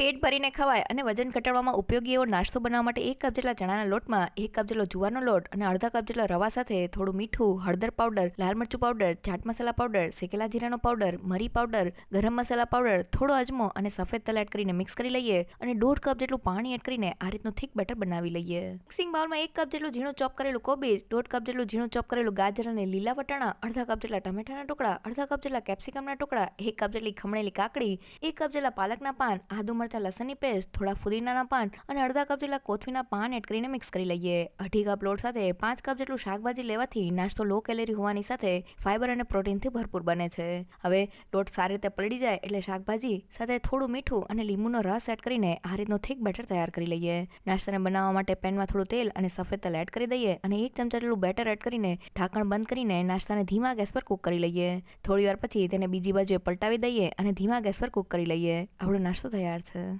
પેટ ભરીને ખવાય અને વજન ઘટાડવામાં ઉપયોગી એવો નાસ્તો બનાવવા માટે એક કપ જેટલા ચણાના લોટમાં એક કપ જેટલો જુવારનો લોટ અને અડધા કપ જેટલા રવા સાથે થોડું મીઠું, હળદર પાવડર, લાલ મરચું પાવડર, ચાટ મસાલા પાવડર, શેકેલા જીરાનો પાવડર, મરી પાવડર, ગરમ મસાલા પાવડર, થોડો અજમો અને સફેદ તલ એડ કરીને મિક્સ કરી લઈએ અને દોઢ કપ જેટલું પાણી એડ કરીને આ રીતનું થીક બેટર બનાવી લઈએ. મિક્સિંગ બાઉલમાં એક કપ જેટલું ઝીણું ચોપ કરેલું કોબીજ, દોઢ કપ જેટલું ઝીણું ચોપ કરેલું ગાજર અને લીલા વટાણા, અડધા કપ જેટલા ટમેટાના ટુકડા, અડધા કપ જેટલા કેપ્સિકમના ટુકડા, એક કપ જેટલી ખમણેલી કાકડી, એક કપ જેટલા પાલકના પાન, આદુ મરચા, લસણની પેસ્ટ, થોડા ફુદીનાના પાન અને અડધા કપ જેટલા કોથમીના પાન એડ કરીને મિક્સ કરી લઈએ. અઢી કપ લોટ સાથે પાંચ કપ જેટલું શાકભાજી લેવાથી નાસ્તો લો કેલેરી હોવાની સાથે ફાઈબર અને પ્રોટીનથી ભરપૂર બને છે. હવે લોટ સારી રીતે પલળી જાય એટલે શાકભાજી સાથે થોડું મીઠું અને લીંબુનો રસ એડ કરીને આ રીતનું થીક બેટર તૈયાર કરી લઈએ. નાસ્તાને બનાવવા માટે પેનમાં થોડું તેલ અને સફેદ તલ એડ કરી દઈએ અને એક ચમચા જેટલું બેટર એડ કરીને ઢાંકણ બંધ કરીને નાસ્તાને ધીમા ગેસ પર કૂક કરી લઈએ. થોડી વાર પછી તેને બીજી બાજુએ પલટાવી દઈએ અને ધીમા ગેસ પર કૂક કરી લઈએ. આપણો નાસ્તો તૈયાર છે.